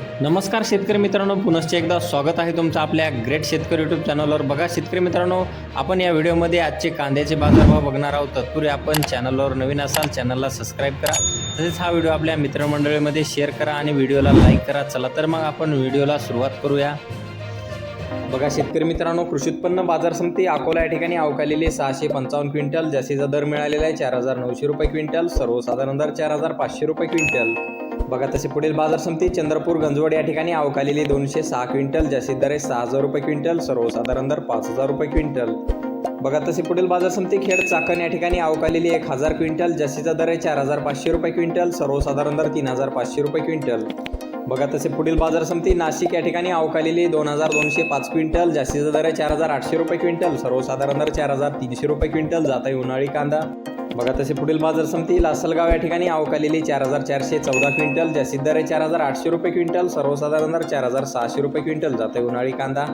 नमस्कार शेतकरी मित्रांनो पुनश्च एकदा स्वागत आहे तुमचं आपल्या ग्रेट शेतकरी यूट्यूब चॅनलवर बघा शेतकरी मित्रांनो आपण या व्हिडिओमध्ये आजचे कांद्याचे बाजारभाव बघणार आहोत. तत्पूर्वी आपण चॅनलवर नवीन असाल चॅनलला सबस्क्राईब करा. तसेच हा व्हिडिओ आपल्या मित्रमंडळीमध्ये शेअर करा आणि व्हिडिओला लाईक करा. चला तर मग आपण व्हिडिओला सुरुवात करूया. बघा शेतकरी मित्रांनो कृषी उत्पन्न बाजार समिती अकोला या ठिकाणी अवकालेले सहाशे पंचावन्न क्विंटल जास्तीचा दर मिळालेला आहे चार हजार नऊशे रुपये क्विंटल सर्वसाधारण दर चार हजार पाचशे रुपये क्विंटल. बघा तसे पुढील बाजार समिती चंद्रपूर गंजवड या ठिकाणी अवकालेली दोनशे सहा क्विंटल जास्तीत दर आहे सहा हजार रुपये क्विंटल सर्वसाधारण दर पाच हजार रुपये क्विंटल. बघा तसे पुढील बाजार समिती खेड चाकण या ठिकाणी अवकालेली एक हजार क्विंटल जास्तीचा दर आहे चार हजार पाचशे रुपये क्विंटल सर्वसाधारण दर तीन हजार पाचशे रुपये क्विंटल. बघा तसे पुढील बाजार समिती नाशिक या ठिकाणी अवकालेली दोन हजार दोनशे पाच क्विंटल जास्तीचा दर आहे चार हजार आठशे रुपये क्विंटल सर्वसाधारण दर चार हजार तीनशे रुपये क्विंटल जात आहे उन्हाळी कांदा. बघा तसे पुढील बाजार समिती लासलगाव या ठिकाणी अवकालेली चार हजार चारशे चौदा क्विंटल जास्तीत दर आहे चार हजार आठशे रुपये क्विंटल सर्वसाधारण दर चार हजार सहाशे रुपये क्विंटल. जात आहे उन्हाळी कांदा.